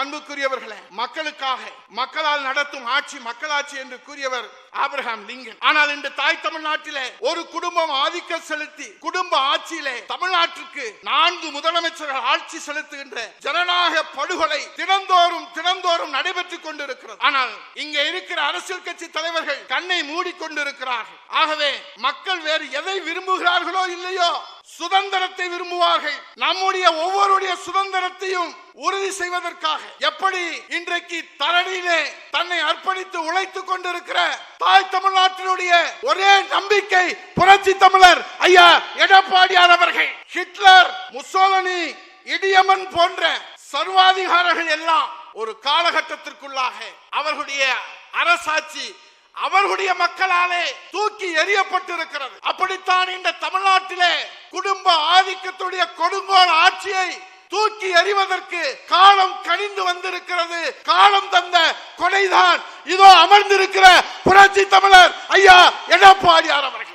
அன்புக்குரியவர்களே மக்களுக்காக மக்களால் நடத்தும் ஆட்சி மக்களாட்சி என்று கூறியவர் ஆபிரகாம் லிங்கன். ஆனால் இன்று தாய் தமிழ்நாட்டிலே ஒரு குடும்பம் ஆதிக்கம் செலுத்தி குடும்ப ஆட்சியிலே தமிழ்நாட்டிற்கு நான்கு முதலமைச்சர்கள் ஆட்சி செலுத்துகின்ற ஜனநாயக படுகொலை தினந்தோறும் தினந்தோறும் நடைபெற்றுக் கொண்டிருக்கிறது. ஆனால் இங்க இருக்கிற அரசியல் கட்சி தலைவர்கள் கண்ணை மூடிக்கொண்டிருக்கிறார்கள் ஆகவே மக்கள் வேறு எதை விரும்புகிறார்களோ இல்லையோ சுதந்திரத்தை விரும்புவார்கள். நம்முடைய ஒவ்வொருடைய சுதந்திரத்தையும் உறுதி செய்வதற்காக. எப்படி? இன்றைக்கு தரணியிலே தன்னை அர்ப்பணித்து உழைத்துக் கொண்டிருக்கிற தாய் தமிழ்நாட்டினுடைய ஒரே நம்பிக்கை புரட்சி தமிழர் ஐயா எடப்பாடியார் அவர்கள். ஹிட்லர் முசோலனி இடியமன் போன்ற சர்வாதிகாரர்கள் எல்லாம் ஒரு காலகட்டத்திற்குள்ளாக அவர்களுடைய அரசாட்சி அவர்களுடைய மக்களாலே தூக்கி எறியப்பட்டிருக்கிறது. அப்படித்தான் இந்த தமிழ்நாட்டிலே குடும்ப ஆதிக்கத்துடைய கொடுங்கோல் ஆட்சியை தூக்கி எறிவதற்கு காலம் கனிந்து வந்திருக்கிறது. காலம் தந்த கொடைதான் இதோ அமர்ந்திருக்கிற புரட்சி தமிழர் ஐயா எடப்பாடியார் அவர்